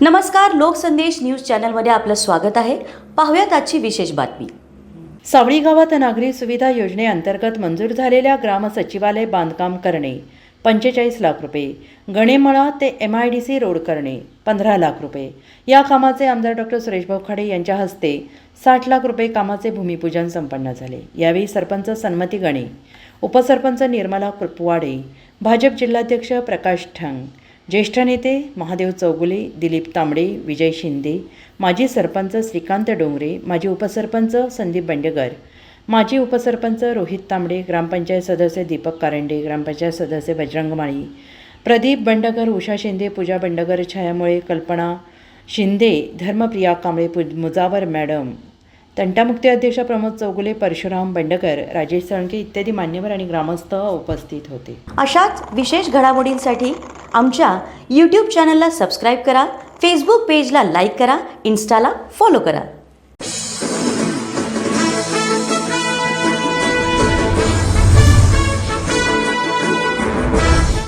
नमस्कार लोकसंदेश न्यूज चॅनलमध्ये आपलं स्वागत आहे. पाहूयात आजची विशेष बातमी. सावळी गावात नागरी सुविधा योजनेअंतर्गत मंजूर झालेल्या ग्रामसचिवालय बांधकाम करणे पंचेचाळीस लाख रुपये. गणेमळा ते M I D C road करणे पंधरा लाख रुपये. या कामाचे आमदार डॉक्टर सुरेशभाऊ खाडे यांच्या हस्ते साठ लाख रुपये कामाचे भूमिपूजन संपन्न झाले. यावेळी सरपंच सन्मती गणे उपसरपंच निर्मला कुपवाडे भाजप जिल्हाध्यक्ष प्रकाश ठंग ज्येष्ठ नेते महादेव चौगुले दिलीप तांबडे विजय शिंदे माजी सरपंच श्रीकांत डोंगरे माजी उपसरपंच संदीप बंडेकर माजी उपसरपंच रोहित तांबडे ग्रामपंचायत सदस्य दीपक कारंडे ग्रामपंचायत सदस्य बजरंग माळी प्रदीप बंडकर उषा शिंदे पूजा बंडगर छायामुळे कल्पना शिंदे धर्मप्रिया कांबळे पु- मुजावर मॅडम तंटामुक्ती अध्यक्ष प्रमोद चौगुले परशुराम बंडकर राजेश साळुंके इत्यादी मान्यवर आणि ग्रामस्थ उपस्थित होते. अशाच विशेष घडामोडींसाठी आमच्या यूट्यूब चॅनलला सबस्क्राईब करा फेसबुक पेजला लाईक करा इन्स्टाला फॉलो करा.